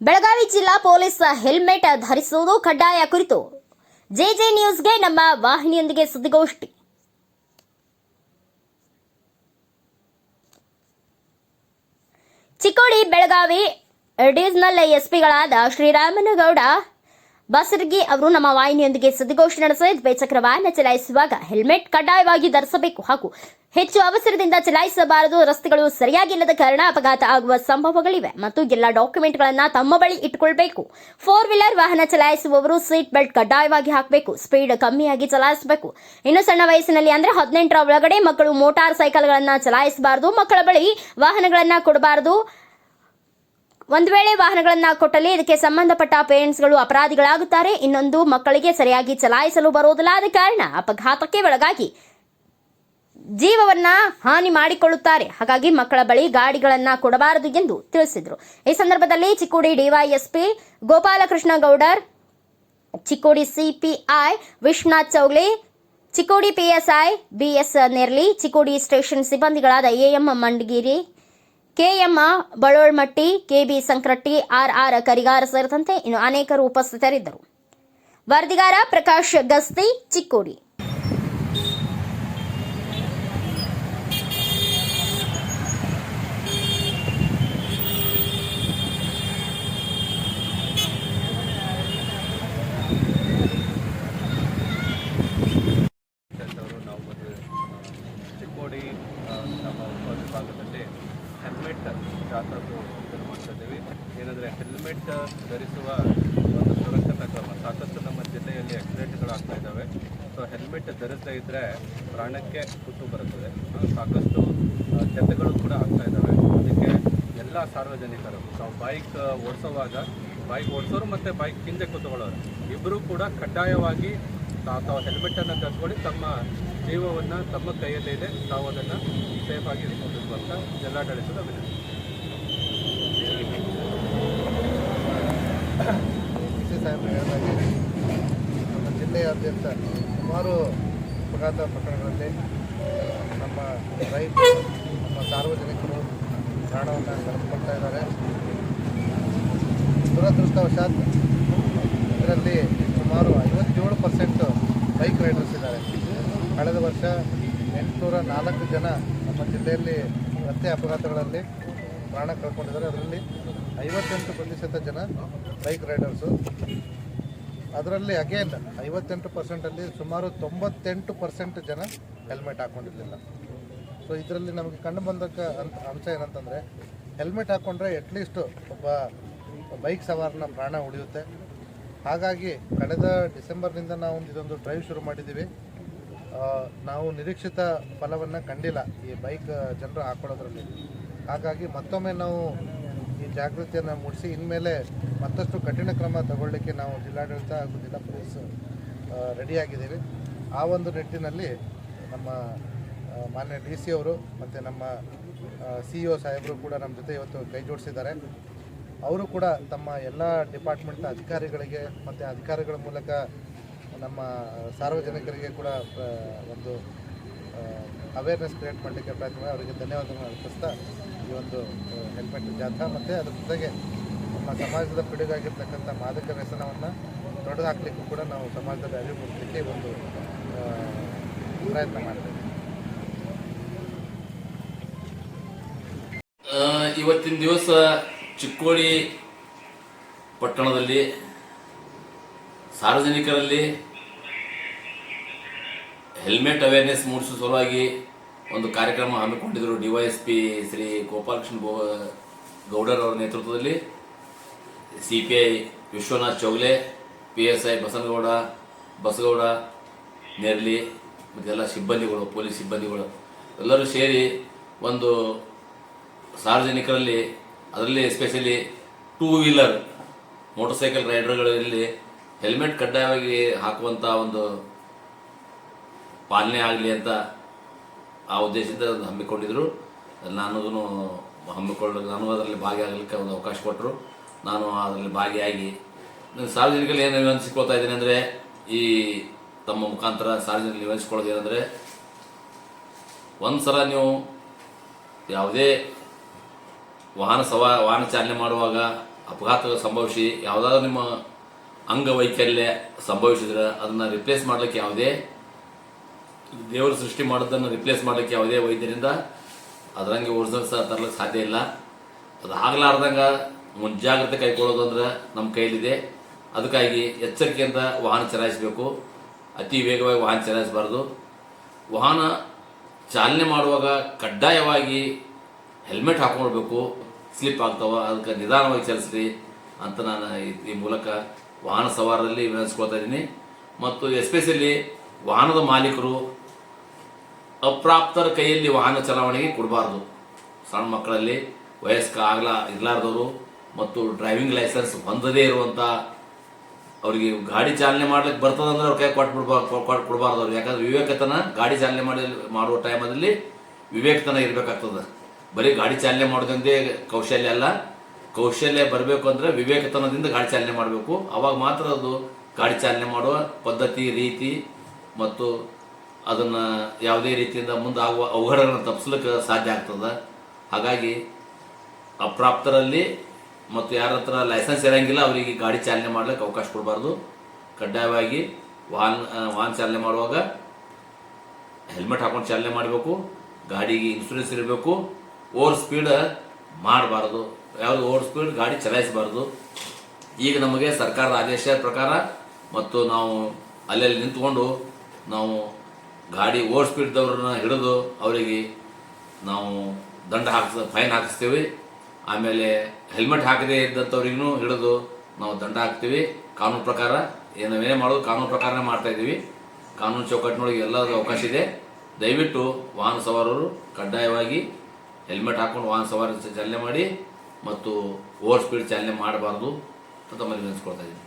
ಬೆಳಗಾವಿ ಜಿಲ್ಲಾ police helmet ಧರಿಸುವುದು ಕಡ್ಡಾಯ ಕುರಿತು ಜೆಜೆ ನ್ಯೂಸ್ಗೆ ನಮ್ಮ ವಾಹಿನಿಯೊಂದಿಗೆ ಸುದ್ದಿಗೋಷ್ಠಿ. ಚಿಕ್ಕೋಡಿ ಬೆಳಗಾವಿ ಅಡಿಷನಲ್ ಎಸ್ಪಿಗಳಾದ ಶ್ರೀರಾಮನಗೌಡ ಬಸರಗಿ ಅವರು ನಮ್ಮ ವಾಹಿನಿಯೊಂದಿಗೆ ಸುದ್ದಿಗೋಷ್ಠಿ ನಡೆಸಲು ದ್ವಿಚಕ್ರ ವಾಹನ ಚಲಾಯಿಸುವಾಗ ಹೆಲ್ಮೆಟ್ ಕಡ್ಡಾಯವಾಗಿ ಧರಿಸಬೇಕು ಹಾಗೂ ಹೆಚ್ಚು ಅವಸರದಿಂದ ಚಲಾಯಿಸಬಾರದು, ರಸ್ತೆಗಳು ಸರಿಯಾಗಿಲ್ಲದ ಕಾರಣ ಅಪಘಾತ ಆಗುವ ಸಂಭವಗಳಿವೆ ಮತ್ತು ಎಲ್ಲ ಡಾಕ್ಯುಮೆಂಟ್ಗಳನ್ನು ತಮ್ಮ ಬಳಿ ಇಟ್ಟುಕೊಳ್ಬೇಕು. ಫೋರ್ ವೀಲರ್ ವಾಹನ ಚಲಾಯಿಸುವವರು ಸೀಟ್ ಬೆಲ್ಟ್ ಕಡ್ಡಾಯವಾಗಿ ಹಾಕಬೇಕು ಸ್ಪೀಡ್ ಕಮ್ಮಿಯಾಗಿ ಚಲಾಯಿಸಬೇಕು. ಇನ್ನು ಸಣ್ಣ ವಯಸ್ಸಿನಲ್ಲಿ ಅಂದರೆ ಹದಿನೆಂಟರ ಒಳಗಡೆ ಮಕ್ಕಳು ಮೋಟಾರ್ ಸೈಕಲ್ಗಳನ್ನು ಚಲಾಯಿಸಬಾರದು, ಮಕ್ಕಳ ಬಳಿ ವಾಹನಗಳನ್ನು ಕೊಡಬಾರದು. ಒಂದು ವೇಳೆ ವಾಹನಗಳನ್ನು ಕೊಟ್ಟಲ್ಲಿ ಇದಕ್ಕೆ ಸಂಬಂಧಪಟ್ಟ ಪೇರೆಂಟ್ಸ್ಗಳು ಅಪರಾಧಿಗಳಾಗುತ್ತಾರೆ. ಇನ್ನೊಂದು ಮಕ್ಕಳಿಗೆ ಸರಿಯಾಗಿ ಚಲಾಯಿಸಲು ಬರುವುದಿಲ್ಲ ಆದ ಕಾರಣ ಅಪಘಾತಕ್ಕೆ ಒಳಗಾಗಿ ಜೀವವನ್ನ ಹಾನಿ ಮಾಡಿಕೊಳ್ಳುತ್ತಾರೆ. ಹಾಗಾಗಿ ಮಕ್ಕಳ ಬಳಿ ಗಾಡಿಗಳನ್ನ ಕೊಡಬಾರದು ಎಂದು ತಿಳಿಸಿದರು. ಈ ಸಂದರ್ಭದಲ್ಲಿ Chikkodi DYSP Gopalakrishna Gowdar, Chikkodi CPI Vishwanath Chougli, Chikkodi PSI BS Nerli, Chikkodi station ಸಿಬ್ಬಂದಿಗಳಾದ AM Mandagiri KM Balolmatti KB Sankratti RR Karigar ಸೇರಿದಂತೆ ಇನ್ನು ಅನೇಕರು ಉಪಸ್ಥಿತರಿದ್ದರು. ವರದಿಗಾರ ಪ್ರಕಾಶ್ ಗಸ್ತಿ ಚಿಕ್ಕೋಡಿ ಅವರು ನಾವು ಬಂದು ಚಿಕ್ಕೋಡಿ ಆ, ನಮ್ಮ ಉಪವಿಭಾಗದಲ್ಲಿ ಹೆಲ್ಮೆಟ್ ಜಾಥಾದು ಇದನ್ನು ಮಾಡ್ತಾ ಇದ್ದೀವಿ ಏನಂದರೆ ಹೆಲ್ಮೆಟ್ ಧರಿಸುವ ಒಂದು ಸುರಕ್ಷತಾ ಕ್ರಮ ಸಾಕಷ್ಟು ನಮ್ಮ ಜಿಲ್ಲೆಯಲ್ಲಿ ಆಕ್ಸಿಡೆಂಟ್ಗಳು ಆಗ್ತಾ ಇದ್ದಾವೆ ಸೊ ಹೆಲ್ಮೆಟ್ ಧರಿಸದೇ ಇದ್ದರೆ ಪ್ರಾಣಕ್ಕೆ ಕುಟ್ಟು ಬರುತ್ತದೆ. ಸಾಕಷ್ಟು ಚೆತ್ತಗಳು ಕೂಡ ಆಗ್ತಾ ಇದ್ದಾವೆ. ಅದಕ್ಕೆ ಎಲ್ಲ ಸಾರ್ವಜನಿಕರು ನಾವು ಬೈಕ್ ಓಡಿಸೋವಾಗ ಬೈಕ್ ಓಡಿಸೋರು ಮತ್ತು ಬೈಕ್ ಹಿಂದೆ ಕೂತ್ಕೊಳ್ಳೋರು ಇಬ್ಬರೂ ಕೂಡ ಕಡ್ಡಾಯವಾಗಿ ತಾವು ಹೆಲ್ಮೆಟನ್ನು ಧರಿಸ್ಕೊಳ್ಳಿ ತಮ್ಮ ಜೀವವನ್ನು ತಮ್ಮ ಕೈಯಲ್ಲಿದೆ ತಾವು ಅದನ್ನು ಸೇಫಾಗಿ ಇಟ್ಕೊಂಡಿರುವ ಅಂತ ಜಿಲ್ಲಾಡಳಿತದ ವಿನಂತಿ. ಸಾಹೇಬ್ ಹೇಳಿದಾಗೆ ನಮ್ಮ ಜಿಲ್ಲೆಯಾದ್ಯಂತ ಸುಮಾರು ಅಪಘಾತ ಪ್ರಕರಣಗಳಲ್ಲಿ ನಮ್ಮ ರೈತರು ನಮ್ಮ ಸಾರ್ವಜನಿಕರು ಪ್ರಾಣವನ್ನು ಕಳೆದುಕೊಳ್ತಾ ಇದ್ದಾರೆ. ದುರದೃಷ್ಟವಶಾತ್ ಇದರಲ್ಲಿ ಸುಮಾರು ಐವತ್ತೇಳು ಪರ್ಸೆಂಟ್ ಬೈಕ್ ರೈಡರ್ಸ್ ಇದ್ದಾರೆ. ಕಳೆದ ವರ್ಷ ಎಂಟುನೂರ ನಾಲ್ಕು ಜನ ನಮ್ಮ ಜಿಲ್ಲೆಯಲ್ಲಿ ರಸ್ತೆ ಅಪಘಾತಗಳಲ್ಲಿ ಪ್ರಾಣ ಕಳ್ಕೊಂಡಿದ್ದಾರೆ. ಅದರಲ್ಲಿ ಐವತ್ತೆಂಟು ಪ್ರತಿಶತ ಜನ ಬೈಕ್ ರೈಡರ್ಸು. ಅದರಲ್ಲಿ ಅಗೇನ್ ಐವತ್ತೆಂಟು ಪರ್ಸೆಂಟಲ್ಲಿ ಸುಮಾರು ತೊಂಬತ್ತೆಂಟು ಪರ್ಸೆಂಟ್ ಜನ ಹೆಲ್ಮೆಟ್ ಹಾಕ್ಕೊಂಡಿರಲಿಲ್ಲ ಸೊ ಇದರಲ್ಲಿ ನಮಗೆ ಕಂಡು ಬಂದಕ್ಕ ಅಂಶ ಏನಂತಂದರೆ ಹೆಲ್ಮೆಟ್ ಹಾಕ್ಕೊಂಡ್ರೆ ಅಟ್ಲೀಸ್ಟ್ ಒಬ್ಬ ಬೈಕ್ ಸವಾರನ ಪ್ರಾಣ ಉಳಿಯುತ್ತೆ. ಹಾಗಾಗಿ ಕಳೆದ ಡಿಸೆಂಬರ್ನಿಂದ ನಾವು ಇದೊಂದು ಡ್ರೈವ್ ಶುರು ಮಾಡಿದ್ದೀವಿ. ನಾವು ನಿರೀಕ್ಷಿತ ಫಲವನ್ನು ಕಂಡಿಲ್ಲ ಈ ಬೈಕ್ ಜನರು ಹಾಕ್ಕೊಳ್ಳೋದ್ರಲ್ಲಿ ಹಾಗಾಗಿ ಮತ್ತೊಮ್ಮೆ ನಾವು ಜಾಗೃತಿಯನ್ನು ಮೂಡಿಸಿ, ಇನ್ಮೇಲೆ ಮತ್ತಷ್ಟು ಕಠಿಣ ಕ್ರಮ ತಗೊಳ್ಳಿಕ್ಕೆ ನಾವು ಜಿಲ್ಲಾಡಳಿತ ಹಾಗೂ ಜಿಲ್ಲಾ ಪೊಲೀಸ್ ರೆಡಿಯಾಗಿದ್ದೀವಿ. ಆ ಒಂದು ನಿಟ್ಟಿನಲ್ಲಿ ನಮ್ಮ ಮಾನ್ಯ ಡಿ ಸಿ ಅವರು ಮತ್ತು ನಮ್ಮ ಸಿ ಇ ಒ ಸಾಹೇಬರು ಕೂಡ ನಮ್ಮ ಜೊತೆ ಇವತ್ತು ಕೈ ಜೋಡಿಸಿದ್ದಾರೆ. ಅವರು ಕೂಡ ತಮ್ಮ ಎಲ್ಲ ಡಿಪಾರ್ಟ್ಮೆಂಟ್ನ ಅಧಿಕಾರಿಗಳಿಗೆ ಮತ್ತು ಅಧಿಕಾರಿಗಳ ಮೂಲಕ ನಮ್ಮ ಸಾರ್ವಜನಿಕರಿಗೆ ಕೂಡ ಒಂದು ಅವೇರ್ನೆಸ್ ಕ್ರಿಯೇಟ್ ಮಾಡಲಿಕ್ಕೆ ಪ್ರಯತ್ನ ಅವರಿಗೆ ಧನ್ಯವಾದಗಳನ್ನು ಅರ್ಪಿಸ್ತಾ ಈ ಒಂದು ಹೆಲ್ಮೆಟ್ ಜಾಥಾ ಮತ್ತು ಅದ್ರ ಜೊತೆಗೆ ನಮ್ಮ ಸಮಾಜದ ಪಿಡುಗಾಗಿರ್ತಕ್ಕಂಥ ಮಾದಕ ವ್ಯಸನವನ್ನು ಹಾಕಲಿಕ್ಕೂ ಕೂಡ ನಾವು ಸಮಾಜದಲ್ಲಿ ಅರಿವು ಮೂಡಿಸಲಿಕ್ಕೆ ಒಂದು ಪ್ರಯತ್ನ ಮಾಡ್ತೇವೆ. ಇವತ್ತಿನ ದಿವಸ ಚಿಕ್ಕೋಡಿ ಪಟ್ಟಣದಲ್ಲಿ ಸಾರ್ವಜನಿಕರಲ್ಲಿ ಹೆಲ್ಮೆಟ್ ಅವೇರ್ನೆಸ್ ಮೂಡಿಸುವ ಸಲುವಾಗಿ ಒಂದು ಕಾರ್ಯಕ್ರಮ ಹಮ್ಮಿಕೊಂಡಿದ್ದರು ಡಿವೈಎಸ್ಪಿ ಶ್ರೀ ಗೋಪಾಲಕೃಷ್ಣ ಗೋ ಗೌಡರ್ ಅವರ ನೇತೃತ್ವದಲ್ಲಿ. C P I Vishwanath Chougle, P S I Basanagouda, Basagouda, Nerli, ಮತ್ತೆಲ್ಲ ಸಿಬ್ಬಂದಿಗಳು, ಪೊಲೀಸ್ ಸಿಬ್ಬಂದಿಗಳು ಎಲ್ಲರೂ ಸೇರಿ ಒಂದು ಸಾರ್ವಜನಿಕರಲ್ಲಿ, ಅದರಲ್ಲಿ especially two wheeler motorcycle ರೈಡರ್ಗಳಲ್ಲಿ ಹೆಲ್ಮೆಟ್ ಕಡ್ಡಾಯವಾಗಿ ಹಾಕುವಂಥ ಒಂದು ಪಾಲನೆ ಆಗಲಿ ಅಂತ ಆ ಉದ್ದೇಶದಿಂದ ಅದನ್ನು ಹಮ್ಮಿಕೊಂಡಿದ್ದರು ನಾನು ಹಮ್ಮಿಕೊಳ್ಳ, ನಾನು ಅದರಲ್ಲಿ ಭಾಗಿಯಾಗಲಿಕ್ಕೆ ಒಂದು ಅವಕಾಶ ಕೊಟ್ಟರು. ನಾನು ಅದರಲ್ಲಿ ಭಾಗಿಯಾಗಿ ಸಾರ್ವಜನಿಕರಲ್ಲಿ ಏನು ವಿವರಿಸಿಕೊಳ್ತಾ ಇದ್ದೀನಿ ಅಂದರೆ, ಈ ತಮ್ಮ ಮುಖಾಂತರ ಸಾರ್ವಜನಿಕ ವಿನಂತಿಸಿಕೊಳ್ಳೋದು ಏನಂದರೆ ಒಂದು ಸಲ ನೀವು ಯಾವುದೇ ವಾಹನ ಸವಾ, ವಾಹನ ಚಾಲನೆ ಮಾಡುವಾಗ ಅಪಘಾತ ಸಂಭವಿಸಿ ಯಾವುದಾದ್ರೂ ನಿಮ್ಮ ಅಂಗವೈಕಲ್ಯ ಸಂಭವಿಸಿದ್ರೆ ಅದನ್ನು ರಿಪ್ಲೇಸ್ ಮಾಡಲಿಕ್ಕೆ ಯಾವುದೇ ದೇವರು ಸೃಷ್ಟಿ ಮಾಡೋದನ್ನು ರಿಪ್ಲೇಸ್ ಮಾಡಲಿಕ್ಕೆ ಯಾವುದೇ ವೈದ್ಯರಿಂದ ಅದರಂಗೆ ಒರಿಜಿನಲ್ ಸಹ ತರಲಿಕ್ಕೆ ಸಾಧ್ಯ ಇಲ್ಲ. ಅದು ಆಗಲಾರ್ದಂಗೆ ಮುಂಜಾಗ್ರತೆ ಕೈಗೊಳ್ಳೋದು ಅಂದ್ರೆ ನಮ್ಮ ಕೈಲಿದೆ. ಅದಕ್ಕಾಗಿ ಎಚ್ಚರಿಕೆಯಿಂದ ವಾಹನ ಚಲಾಯಿಸಬೇಕು. ಅತಿ ವೇಗವಾಗಿ ವಾಹನ ಚಲಾಯಿಸಬಾರ್ದು. ವಾಹನ ಚಾಲನೆ ಮಾಡುವಾಗ ಕಡ್ಡಾಯವಾಗಿ ಹೆಲ್ಮೆಟ್ ಹಾಕ್ಕೊಳ್ಬೇಕು ಸ್ಲಿಪ್ ಆಗ್ತಾವ, ಅದಕ್ಕೆ ನಿಧಾನವಾಗಿ ಚಲಿಸ್ರಿ ಅಂತ ನಾನು ಈ- ಮೂಲಕ ವಾಹನ ಸವಾರದಲ್ಲಿ ವಿನಂತಿಸ್ಕೊಳ್ತಾ ಇದ್ದೀನಿ. ಮತ್ತು ಎಸ್ಪೆಷಲಿ ವಾಹನದ ಮಾಲೀಕರು ಅಪ್ರಾಪ್ತರ ಕೈಯಲ್ಲಿ ವಾಹನ ಚಲಾವಣೆಗೆ ಕೊಡಬಾರ್ದು. ಸಣ್ಣ ಮಕ್ಕಳಲ್ಲಿ ವಯಸ್ಕ ಆಗಲ ಇರಲಾರ್ದವರು ಮತ್ತು ಡ್ರೈವಿಂಗ್ ಲೈಸೆನ್ಸ್ ಹೊಂದದೇ ಇರುವಂಥ ಅವರಿಗೆ ಗಾಡಿ ಚಾಲನೆ ಮಾಡ್ಲಿಕ್ಕೆ ಬರ್ತದಂದ್ರೆ ಅವ್ರ ಕೈ ಕೊಟ್ಟು ಕೊಡಬಾರ್ದು ಅವ್ರು ಯಾಕಂದ್ರೆ ವಿವೇಕತನ ಗಾಡಿ ಚಾಲನೆ ಮಾಡಿ, ಮಾಡುವ ಟೈಮಲ್ಲಿ ವಿವೇಕತನ ಇರಬೇಕಾಗ್ತದೆ. ಬರೀ ಗಾಡಿ ಚಾಲನೆ ಮಾಡೋದಂದೇ ಕೌಶಲ್ಯ ಅಲ್ಲ. ಕೌಶಲ್ಯ ಬರಬೇಕು ಅಂದರೆ ವಿವೇಕತನದಿಂದ ಗಾಡಿ ಚಾಲನೆ ಮಾಡಬೇಕು. ಅವಾಗ ಮಾತ್ರ ಅದು ಗಾಡಿ ಚಾಲನೆ ಮಾಡುವ ಪದ್ಧತಿ, ರೀತಿ ಮತ್ತು ಅದನ್ನ ಯಾವುದೇ ರೀತಿಯಿಂದ ಮುಂದೆ ಆಗುವ ಅವಘಡಗಳನ್ನು ತಪ್ಪಿಸ್ಲಿಕ್ಕೆ ಸಾಧ್ಯ ಆಗ್ತದ. ಹಾಗಾಗಿ ಅಪ್ರಾಪ್ತರಲ್ಲಿ ಮತ್ತು ಯಾರ ಹತ್ರ ಲೈಸೆನ್ಸ್ ಇರೋಂಗಿಲ್ಲ, ಅವರಿಗೆ ಗಾಡಿ ಚಾಲನೆ ಮಾಡ್ಲಿಕ್ಕೆ ಅವಕಾಶ ಕೊಡಬಾರ್ದು. ಕಡ್ಡಾಯವಾಗಿ ವಾಹನ ವಾಹನ ಚಾಲನೆ ಮಾಡುವಾಗ ಹೆಲ್ಮೆಟ್ ಹಾಕೊಂಡು ಚಾಲನೆ ಮಾಡಬೇಕು, ಗಾಡಿಗೆ ಇನ್ಶೂರೆನ್ಸ್ ಇರಬೇಕು, ಓವರ್ ಸ್ಪೀಡ್ ಮಾಡಬಾರ್ದು. ಯಾವುದು ಓವರ್ ಸ್ಪೀಡ್, ಗಾಡಿ ಚಲಾಯಿಸಬಾರ್ದು. ಈಗ ನಮಗೆ ಸರ್ಕಾರದ ಆದೇಶ ಪ್ರಕಾರ ಮತ್ತು ನಾವು ಅಲ್ಲಲ್ಲಿ ನಿಂತ್ಕೊಂಡು ನಾವು ಗಾಡಿ ಓವರ್ ಸ್ಪೀಡ್ದವ್ರನ್ನ ಹಿಡಿದು ಅವರಿಗೆ ನಾವು ದಂಡ ಹಾಕಿಸ್, ಫೈನ್ ಹಾಕಿಸ್ತೀವಿ. ಆಮೇಲೆ ಹೆಲ್ಮೆಟ್ ಹಾಕದೇ ಇದ್ದಂಥವ್ರಿಗೂ ಹಿಡಿದು ನಾವು ದಂಡ ಹಾಕ್ತೀವಿ. ಕಾನೂನು ಪ್ರಕಾರ ಏನೇನೇ ಮಾಡೋದು ಕಾನೂನು ಪ್ರಕಾರನೇ ಮಾಡ್ತಾ ಇದ್ದೀವಿ. ಕಾನೂನು ಚೌಕಟ್ಟಿನೊಳಗೆ ಎಲ್ಲದೂ ಅವಕಾಶ ಇದೆ. ದಯವಿಟ್ಟು ವಾಹನ ಸವಾರರು ಕಡ್ಡಾಯವಾಗಿ ಹೆಲ್ಮೆಟ್ ಹಾಕೊಂಡು ವಾಹನ ಸವಾರ ಚಾಲನೆ ಮಾಡಿ ಮತ್ತು ಓವರ್ ಸ್ಪೀಡ್ ಚಾಲನೆ ಮಾಡಬಾರ್ದು ಅಂತ ಮನವಿ ನೆನೆಸ್ಕೊಳ್ತಾ ಇದ್ದೀನಿ.